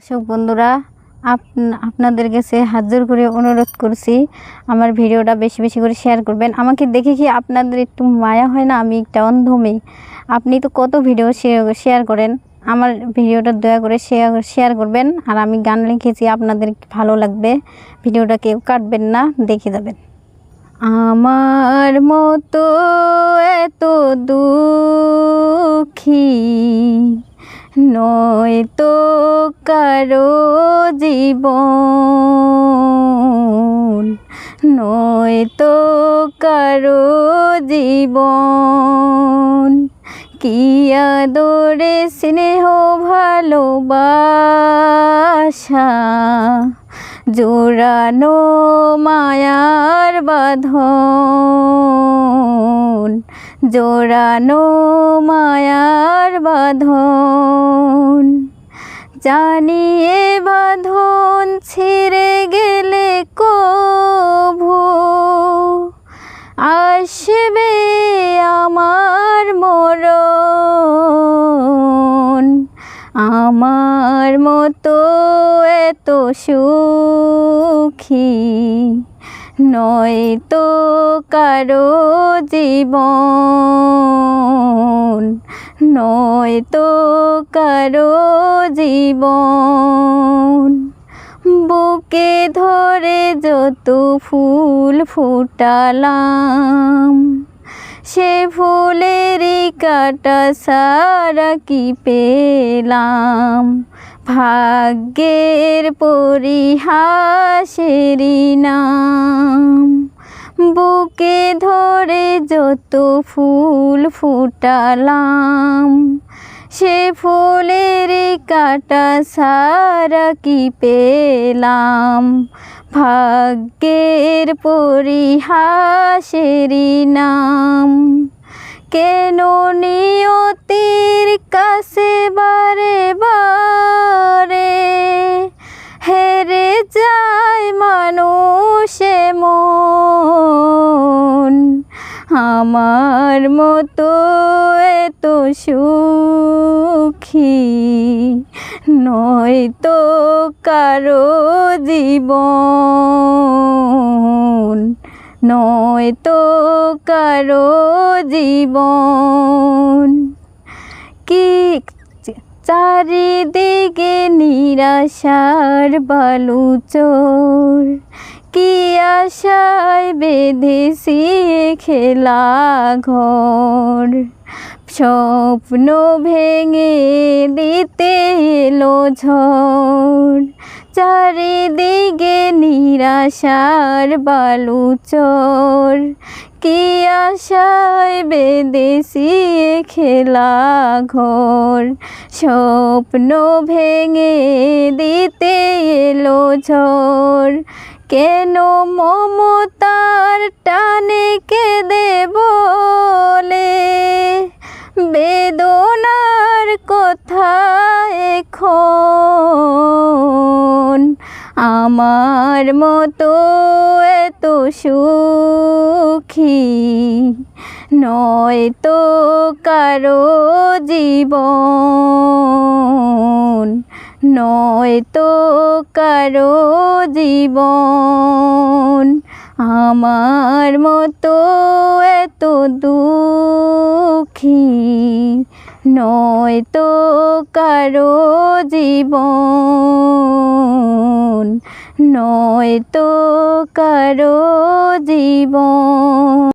দর্শক বন্ধুরা, আপ- আপনাদের কাছে হাত জোর করে অনুরোধ করছি, আমার ভিডিওটা বেশি বেশি করে শেয়ার করবেন। আমাকে দেখে কি আপনাদের একটু মায়া হয় না? আমি একটা অন্ধ মেয়ে। আপনি তো কত ভিডিও শেয়ার করেন? আমার ভিডিওটা দয়া করে শেয়ার শেয়ার করবেন আর আমি গান লিখেছি, আপনাদের ভালো লাগবে। ভিডিওটা কেউ কাটবেন না, দেখে যাবেন। আমার মতো এত দুঃখী নয় তো কারও জীবন। নয় তো কারও জীবন। কি আদরে স্নেহ, ভালোবাসা জোড়ানো মায়ার বাঁধন। জোড়ানো মায়ার বাঁধন। জানিয়ে বাঁধন ছিঁড়ে গেলে কভু। আসবে আমার মরণ। আমার মতো এত সুখী নয় তো কারও জীবন নয় তো কারও জীবন। বুকে ধরে যত ফুল ফুটালাম, সে ফুলেরই কাটা সারা কি পেলাম? ভাগ্যের পরিহাসেরই নাম। বুকে ধরে যত ফুল ফুটালাম, সে ফুলের কাটা সারা কি পেলাম? ভাগ্যের পরিহাসেরই নাম। কেন নিয়তির আমার মতো এত সুখী নয় তো কারও জীবন, নয় তো কারও জীবন। কি চারিদিকে নিরাশার বালুচর কি আশায় বেঁধেছি খেলা ঘর। স্বপ্ন ভেঙে দিতে এলো ঝড় চারিদিকে নিরাশার বালুচর কি আশায় বেদেশি খেলা ঘর। স্বপ্ন ভেঙে দিতে এলো ঝড় কেন মমতার টানে কেঁদে বলে? বেদনার কথা এখন আমার মতো এত সুখী নয় তো কারও জীবন। নয় তো কারও জীবন। আমার মতো এত দুঃখী নয় তো কারও জীবন। নয় তো কারও জীবন।